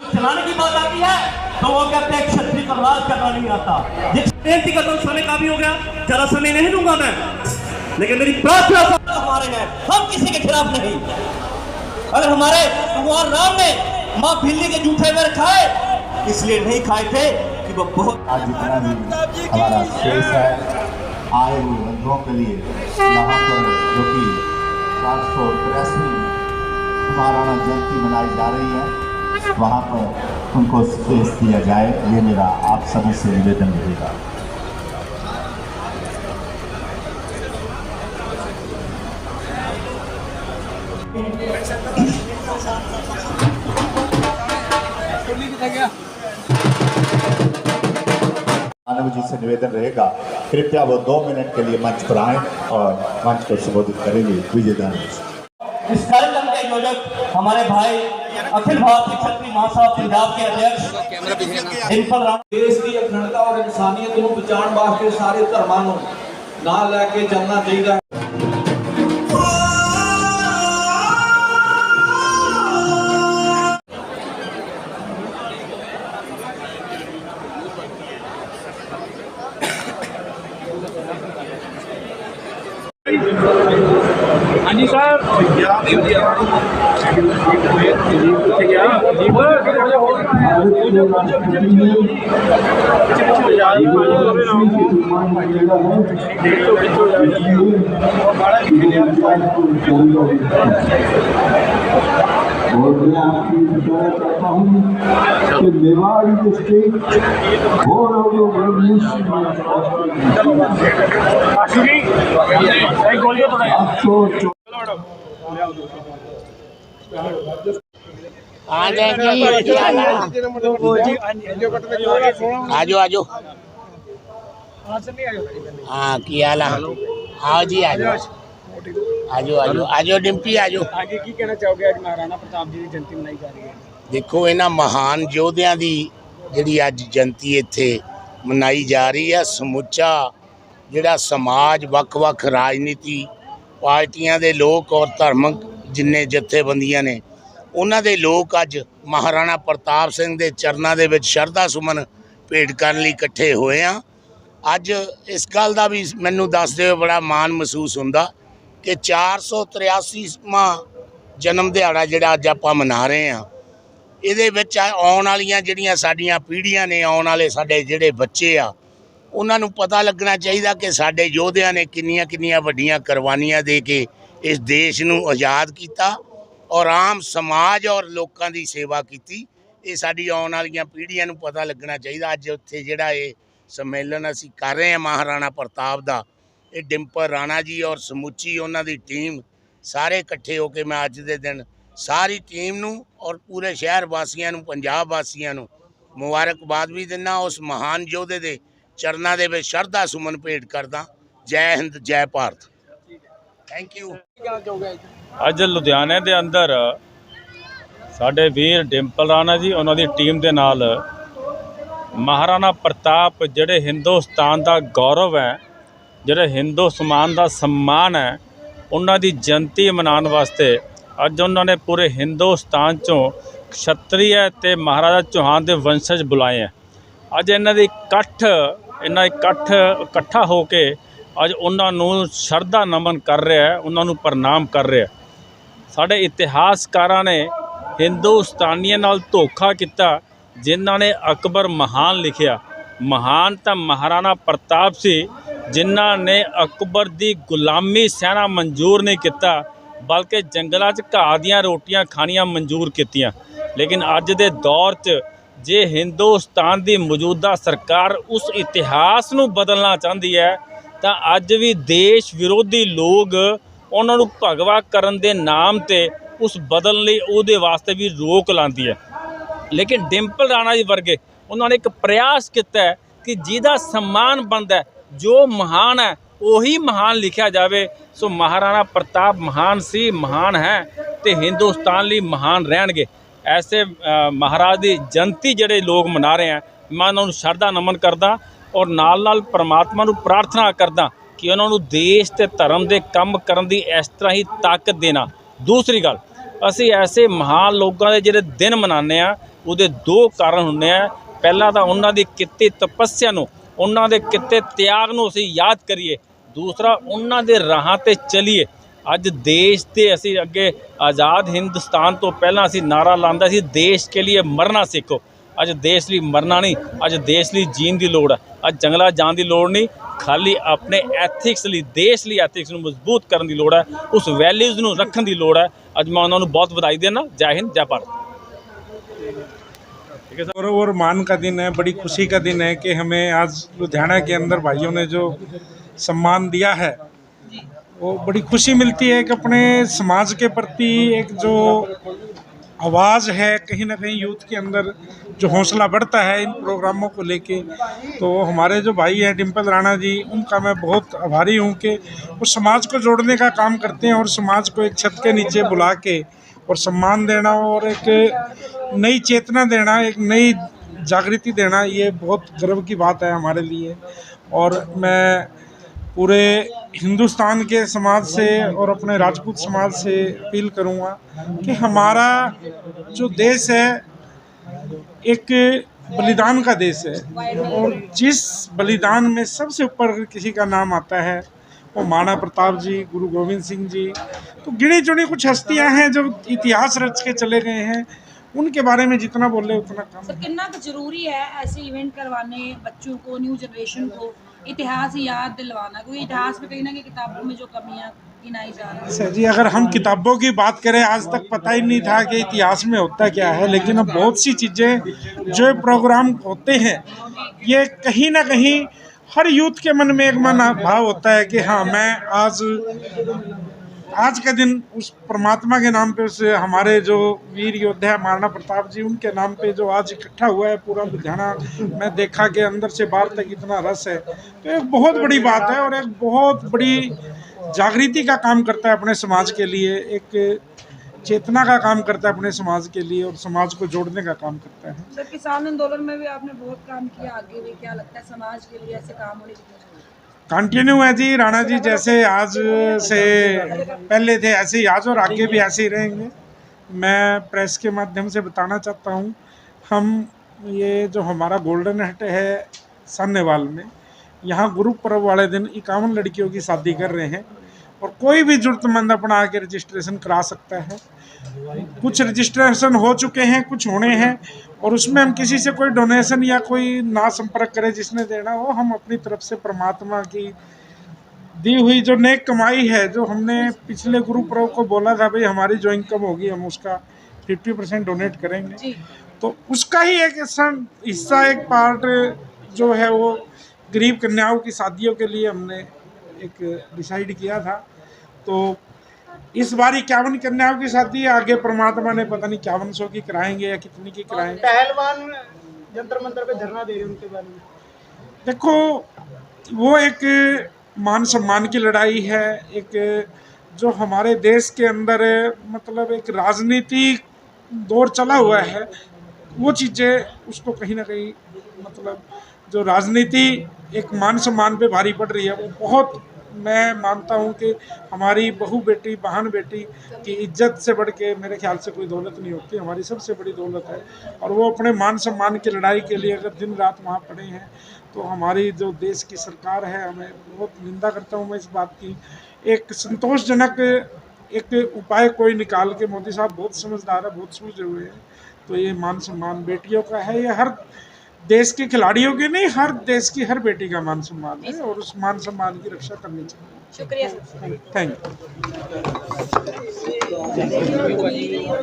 चलाने की बात आती है तो वो कहते हैं क्षत्रिय को राज करना नहीं आता। बेनती करता हूँ, समय काफ़ी हो गया, ज़्यादा समय नहीं दूँगा मैं। लेकिन मेरी प्रार्थना हमारे हैं, हम किसी के खिलाफ नहीं। अगर हमारे भगवान राम ने माँ बिल्ली के जूठे में खाए इसलिए नहीं खाए थे कि वो बहुत आज जितना भी हमारा शेष है। आए हुए बंधुओं के लिए जो कि चार सौ तिरासी महाराणा जयंती मनाई जा रही है। वहाँ पर उनको स्पेस दिया जाए, ये मेरा आप सभी से निवेदन रहेगा। मानव जी से निवेदन रहेगा, कृपया वो दो मिनट के लिए मंच पर आए और मंच को संबोधित करेंगे। विजय इस कार्यक्रम के आयोजक हमारे भाई अखिल भारतीय क्षत्रिय महासभा पंजाब के अध्यक्ष डिम्पल राम ਦੇਸ਼ ਦੀ ਅਖੰਡਤਾ ਔਰ ਇਨਸਾਨੀਅਤ ਨੂੰ ਬਚਾਉਣ ਵਾਸਤੇ ਸਾਰੇ ਧਰਮਾਂ ਨੂੰ ਨਾਲ ਲੈ ਕੇ ਚੱਲਣਾ ਚਾਹੀਦਾ ਹੈ और मैं आपकी बताना चाहता हूँ कि मेवाड़ी डिस्ट्रिक्ट और हम लोग आठ सौ ਗੋਲੀਓ ਥੋੜਾ आप तो आ जाएंगे आजो आजो हाँ की हाल है आओ जी आजो आजो आजो आजो डिम्पी आजो ਅੱਗੇ ਕੀ ਕਹਿਣਾ ਚਾਹੋਗੇ ਅੱਜ ਮਹਾਰਾਣਾ ਪ੍ਰਤਾਪ ਜੀ ਦੀ ਜਯੰਤੀ ਮਨਾਈ ਜਾ ਰਹੀ ਹੈ ਦੇਖੋ ਇਹਨਾਂ ਮਹਾਨ ਯੋਧਿਆਂ ਦੀ ਜਿਹੜੀ ਅੱਜ ਜਯੰਤੀ ਇੱਥੇ ਮਨਾਈ ਜਾ ਰਹੀ ਹੈ ਸਮੁੱਚਾ ਜਿਹੜਾ ਸਮਾਜ ਵੱਖ-ਵੱਖ ਰਾਜਨੀਤੀ ਪਾਰਟੀਆਂ ਦੇ ਲੋਕ ਔਰ ਧਰਮਕ ਜਿੰਨੇ ਜਥੇਬੰਦੀਆਂ ਨੇ, ਉਹਨਾਂ ਦੇ ਲੋਕ ਅੱਜ ਮਹਾਰਾਣਾ ਪ੍ਰਤਾਪ ਸਿੰਘ ਦੇ ਚਰਨਾਂ ਦੇ ਵਿੱਚ ਸ਼ਰਧਾ ਸੁਮਨ ਭੇਟ ਕਰਨ ਲਈ ਇਕੱਠੇ ਹੋਏ ਆ। ਅੱਜ ਇਸ ਗੱਲ ਦਾ ਵੀ ਮੈਨੂੰ ਦੱਸਦੇ ਹੋਏ ਬੜਾ ਮਾਣ ਮਹਿਸੂਸ ਹੁੰਦਾ ਕਿ 483ਵਾਂ ਜਨਮ ਦਿਹਾੜਾ ਜਿਹੜਾ ਅੱਜ ਆਪਾਂ ਮਨਾ ਰਹੇ ਆ। ਇਹਦੇ ਵਿੱਚ ਆਉਣ ਵਾਲੀਆਂ ਜਿਹੜੀਆਂ ਸਾਡੀਆਂ ਪੀੜ੍ਹੀਆਂ ਨੇ, ਆਉਣ ਵਾਲੇ ਸਾਡੇ ਜਿਹੜੇ ਬੱਚੇ ਆ, ਉਹਨਾਂ ਨੂੰ ਪਤਾ ਲੱਗਣਾ ਚਾਹੀਦਾ ਕਿ ਸਾਡੇ ਯੋਧਿਆਂ ਨੇ ਕਿੰਨੀਆਂ ਕਿੰਨੀਆਂ ਵੱਡੀਆਂ ਕੁਰਬਾਨੀਆਂ ਦੇ ਕੇ ਇਸ ਦੇਸ਼ ਨੂੰ ਆਜ਼ਾਦ ਕੀਤਾ ਔਰ ਆਮ ਸਮਾਜ ਔਰ ਲੋਕਾਂ ਦੀ ਸੇਵਾ ਕੀਤੀ। ਇਹ ਸਾਡੀ ਆਉਣ ਵਾਲੀਆਂ ਪੀੜ੍ਹੀਆਂ ਨੂੰ ਪਤਾ ਲੱਗਣਾ ਚਾਹੀਦਾ। ਅੱਜ ਉੱਥੇ ਜਿਹੜਾ ਇਹ ਸੰਮੇਲਨ ਅਸੀਂ ਕਰ ਰਹੇ ਹਾਂ, ਮਹਾਰਾਣਾ ਪ੍ਰਤਾਪ ਦਾ, ਇਹ ਡਿੰਪਲ ਰਾਣਾ ਜੀ ਔਰ ਸਮੁੱਚੀ ਉਹਨਾਂ ਦੀ ਟੀਮ ਸਾਰੇ ਇਕੱਠੇ ਹੋ ਕੇ ਮੈਂ ਅੱਜ ਦੇ ਦਿਨ ਸਾਰੀ ਟੀਮ ਨੂੰ ਔਰ ਪੂਰੇ ਸ਼ਹਿਰ ਵਾਸੀਆਂ ਨੂੰ, ਪੰਜਾਬ ਵਾਸੀਆਂ ਨੂੰ ਮੁਬਾਰਕਬਾਦ ਵੀ ਦਿੰਦਾ। ਉਸ ਮਹਾਨ ਯੋਧੇ ਦੇ ਚਰਨਾਂ ਦੇ ਵਿੱਚ ਸ਼ਰਧਾ ਸੁਮਨ ਭੇਟ ਕਰਦਾ। ਜੈ ਹਿੰਦ, ਜੈ ਭਾਰਤ। ਥੈਂਕ ਯੂ ਅੱਜ ਲੁਧਿਆਣੇ ਦੇ ਅੰਦਰ ਸਾਡੇ ਵੀਰ ਡਿੰਪਲ ਰਾਣਾ ਜੀ ਉਹਨਾਂ ਦੀ ਟੀਮ ਦੇ ਨਾਲ ਮਹਾਰਾਣਾ ਪ੍ਰਤਾਪ ਜਿਹੜੇ ਹਿੰਦੁਸਤਾਨ ਦਾ ਗੌਰਵ ਹੈ ਜਿਹੜੇ ਹਿੰਦੁਸਤਾਨ ਦਾ ਸਨਮਾਨ ਹੈ ਉਹਨਾਂ ਦੀ ਜਯੰਤੀ ਮਨਾਉਣ ਵਾਸਤੇ ਅੱਜ ਉਹਨਾਂ ਨੇ ਪੂਰੇ ਹਿੰਦੁਸਤਾਨ ਚੋਂ ਖੱਤਰੀਆ ਤੇ ਮਹਾਰਾਜਾ ਚੌਹਾਨ ਦੇ ਵੰਸ਼ਜ ਬੁਲਾਏ ਹੈ। ਅੱਜ ਇਹਨਾਂ ਦੀ ਇਕੱਠ ਇਹਨਾਂ ਇਕੱਠ ਇਕੱਠਾ ਹੋ ਕੇ ਅੱਜ ਉਹਨਾਂ ਨੂੰ ਸ਼ਰਧਾ ਨਮਨ ਕਰ ਰਿਹਾ ਹੈ, ਉਹਨਾਂ ਨੂੰ ਪ੍ਰਣਾਮ ਕਰ ਰਿਹਾ ਸਾਡੇ ਇਤਿਹਾਸਕਾਰਾਂ ਨੇ ਹਿੰਦੁਸਤਾਨੀਆਂ ਨਾਲ ਧੋਖਾ ਕੀਤਾ, ਜਿਨ੍ਹਾਂ ਨੇ ਅਕਬਰ ਮਹਾਨ ਲਿਖਿਆ। ਮਹਾਨ ਤਾਂ ਮਹਾਰਾਣਾ ਪ੍ਰਤਾਪ ਸੀ, ਜਿਨ੍ਹਾਂ ਨੇ ਅਕਬਰ ਦੀ ਗੁਲਾਮੀ ਸਹਿਣਾ ਮਨਜ਼ੂਰ ਨਹੀਂ ਕੀਤਾ, ਬਲਕਿ ਜੰਗਲਾਂ 'ਚ ਘਾਹ ਦੀਆਂ ਰੋਟੀਆਂ ਖਾਣੀਆਂ ਮਨਜ਼ੂਰ ਕੀਤੀਆਂ। ਲੇਕਿਨ ਅੱਜ ਦੇ ਦੌਰ 'ਚ ਜੇ ਹਿੰਦੁਸਤਾਨ ਦੀ ਮੌਜੂਦਾ ਸਰਕਾਰ ਉਸ ਇਤਿਹਾਸ ਨੂੰ ਬਦਲਣਾ ਚਾਹੁੰਦੀ ਹੈ ਤਾਂ ਅੱਜ ਵੀ ਦੇਸ਼ ਵਿਰੋਧੀ ਲੋਕ ਉਹਨਾਂ ਨੂੰ ਭਗਵਾ ਕਰਨ ਦੇ ਨਾਮ ਤੇ ਉਸ ਬਦਲਣ ਲਈ ਉਹਦੇ ਵਾਸਤੇ ਵੀ ਰੋਕ ਲਾਉਂਦੀ ਹੈ। ਲੇਕਿਨ ਡਿੰਪਲ ਰਾਣਾ ਜੀ ਵਰਗੇ ਉਹਨਾਂ ਨੇ ਇੱਕ ਪ੍ਰਯਾਸ ਕੀਤਾ ਹੈ ਕਿ ਜਿਹਦਾ ਸਨਮਾਨ ਬਣਦਾ ਜੋ ਮਹਾਨ ਹੈ, ਉਹੀ ਮਹਾਨ ਲਿਖਿਆ ਜਾਵੇ। ਸੋ ਮਹਾਰਾਣਾ ਪ੍ਰਤਾਪ ਮਹਾਨ ਸੀ, ਮਹਾਨ ਹੈ ਤੇ ਹਿੰਦੁਸਤਾਨ ਲਈ ਮਹਾਨ ਰਹਿਣਗੇ। ਐਸੇ ਮਹਾਰਾਜ ਦੀ ਜਯੰਤੀ ਜਿਹੜੇ ਲੋਕ ਮਨਾ ਰਹੇ ਆ, ਮੈਂ ਉਹਨਾਂ ਨੂੰ ਸ਼ਰਧਾ ਨਮਨ ਕਰਦਾ। ਔਰ ਨਾਲ ਨਾਲ ਪ੍ਰਮਾਤਮਾ ਨੂੰ ਪ੍ਰਾਰਥਨਾ ਕਰਦਾ ਕਿ ਉਹਨਾਂ ਨੂੰ ਦੇਸ਼ ਤੇ ਧਰਮ ਦੇ ਕੰਮ ਕਰਨ ਦੀ ਇਸ ਤਰ੍ਹਾਂ ਹੀ ਤਾਕਤ ਦੇਣਾ। ਦੂਸਰੀ ਗੱਲ, ਅਸੀਂ ਐਸੇ ਮਹਾਨ ਲੋਕਾਂ ਦੇ ਜਿਹੜੇ ਦਿਨ ਮਨਾਉਂਦੇ ਆ ਉਹਦੇ ਦੋ ਕਾਰਨ ਹੁੰਦੇ ਆ। ਪਹਿਲਾ ਤਾਂ ਉਹਨਾਂ ਦੀ ਕੀਤੀ ਤਪੱਸਿਆ ਨੂੰ, ਉਹਨਾਂ ਦੇ ਕਿਤੇ ਤਿਆਗ ਨੂੰ ਅਸੀਂ ਯਾਦ ਕਰੀਏ। ਦੂਸਰਾ, ਉਹਨਾਂ ਦੇ ਰਾਹਾਂ ਤੇ ਚਲੀਏ। ਅੱਜ ਦੇਸ਼ ਤੇ ਅਸੀਂ ਅੱਗੇ ਆਜ਼ਾਦ ਹਿੰਦੁਸਤਾਨ ਤੋਂ ਪਹਿਲਾਂ ਅਸੀਂ ਨਾਰਾ ਲਾਉਂਦਾ ਸੀ, ਦੇਸ਼ ਕੇ ਲਈ ਮਰਨਾ ਸਿੱਖੋ। ਅੱਜ ਦੇਸ਼ ਲਈ ਮਰਨਾ ਨਹੀਂ ਅੱਜ ਦੇਸ਼ ਲਈ ਜੀਣ ਦੀ ਲੋੜ ਹੈ ਅੱਜ ਜੰਗਲਾਂ ਜਾਣ ਦੀ ਲੋੜ ਨਹੀਂ ਖਾਲੀ ਆਪਣੇ ਐਥਿਕਸ ਲਈ ਦੇਸ਼ ਲਈ ਐਥਿਕਸ ਨੂੰ ਮਜ਼ਬੂਤ ਕਰਨ ਦੀ ਲੋੜ ਹੈ ਉਸ ਵੈਲਿਊਜ਼ ਨੂੰ ਰੱਖਣ ਦੀ ਲੋੜ ਹੈ ਅੱਜ ਮੈਂ ਉਹਨਾਂ ਨੂੰ ਬਹੁਤ ਵਧਾਈ ਦੇਣਾ ਜੈ ਹਿੰਦ ਜੈ ਭਾਰਤ और और मान का दिन है बड़ी खुशी का दिन है कि हमें आज लुधियाना के अंदर भाइयों ने जो सम्मान दिया है वो बड़ी खुशी मिलती है कि अपने समाज के प्रति एक जो आवाज़ है, कहीं ना कहीं यूथ के अंदर जो हौसला बढ़ता है इन प्रोग्रामों को लेके। तो हमारे जो भाई हैं डिम्पल राणा जी, उनका मैं बहुत आभारी हूँ कि वो समाज को जोड़ने का काम करते हैं और समाज को एक छत के नीचे बुला के और सम्मान देना और एक नई चेतना देना, एक नई जागृति देना, ये बहुत गर्व की बात है हमारे लिए। और मैं पूरे हिंदुस्तान के समाज से और अपने राजपूत समाज से अपील करूँगा कि हमारा जो देश है, एक बलिदान का देश है। और जिस बलिदान में सबसे ऊपर किसी का नाम आता है, वो महाराणा प्रताप जी, गुरु गोविंद सिंह जी। तो गिनी चुनी कुछ हस्तियाँ हैं जो इतिहास रच के चले गए हैं। उनके बारे में जितना बोले, उतना कम। कितना ज़रूरी है ऐसे इवेंट करवाने बच्चों को न्यू जनरेशन को? इतिहास याद दिलवाना, क्योंकि इतिहास में कहीं ना कहीं किताबों में जो कमियाँ सर जी, अगर हम किताबों की बात करें, आज तक पता ही नहीं था कि इतिहास में होता क्या है, लेकिन अब बहुत सी चीज़ें जो प्रोग्राम होते हैं, ये कहीं ना कहीं हर यूथ के मन में एक मन भाव होता है कि हाँ मैं आज आज का दिन उस परमात्मा के नाम पे उस हमारे जो वीर योद्धा महाराणा प्रताप जी, उनके नाम पे जो आज इकट्ठा हुआ है पूरा लुधियाना मैं देखा कि अंदर से बाहर तक इतना रस है। तो एक बहुत बड़ी बात है और एक बहुत बड़ी जागृति का काम करता है अपने समाज के लिए, एक चेतना का काम करता है अपने समाज के लिए और समाज को जोड़ने का काम करता है। सर, किसान आंदोलन में भी आपने बहुत काम किया, आगे भी क्या लगता है समाज के लिए ऐसे काम होने कंटिन्यू है जी राणा जी जैसे आज से पहले थे ऐसे ही आज और आगे भी ऐसे ही रहेंगे। मैं प्रेस के माध्यम से बताना चाहता हूँ हम ये जो हमारा गोल्डन हट है सान्नेवाल में यहाँ गुरु पर्व वाले दिन इक्यावन लड़कियों की शादी कर रहे हैं। और कोई भी जरूरतमंद अपना आके रजिस्ट्रेशन करा सकता है। कुछ रजिस्ट्रेशन हो चुके हैं कुछ होने हैं और उसमें हम किसी से कोई डोनेशन या कोई ना संपर्क करें जिसने देना हो हम अपनी तरफ़ से परमात्मा की दी हुई जो नेक कमाई है जो हमने पिछले गुरु पर्व को बोला था भाई हमारी जो इनकम होगी? हम उसका फिफ्टी परसेंट डोनेट करेंगे। तो उसका ही एक हिस्सा एक पार्ट जो है वो गरीब कन्याओं की शादियों के लिए हमने एक डिसाइड किया था। तो इस बार इक्यावन कन्याओं की शादी है आगे परमात्मा ने पता नहीं इक्यावन सौ की कराएँगे या कितनी की कराएँगे पहलवान जंतर मंत्र पे धरना दे रहे उनके बारे में। देखो वो एक मान सम्मान की लड़ाई है एक जो हमारे देश के अंदर मतलब एक राजनीतिक दौर चला हुआ है वो चीज़ें उसको कहीं ना कहीं मतलब जो राजनीति एक मान सम्मान पे भारी पड़ रही है वो बहुत मैं मानता हूँ कि हमारी बहू बेटी, बहन बेटी की इज़्ज़त से बढ़ के मेरे ख्याल से कोई दौलत नहीं होती। हमारी सबसे बड़ी दौलत है और वो अपने मान सम्मान की लड़ाई के लिए अगर दिन रात वहाँ पड़े हैं तो हमारी जो देश की सरकार है, हमें बहुत निंदा करता हूँ मैं इस बात की। एक संतोषजनक एक उपाय कोई निकाल के मोदी साहब बहुत समझदार है, बहुत सूझे हुए हैं तो ये मान सम्मान बेटियों का है, ये हर देश के खिलाड़ियों के नहीं हर देश की हर बेटी का मान सम्मान है और उस मान सम्मान की रक्षा करनी चाहिए। शुक्रिया थैंक यू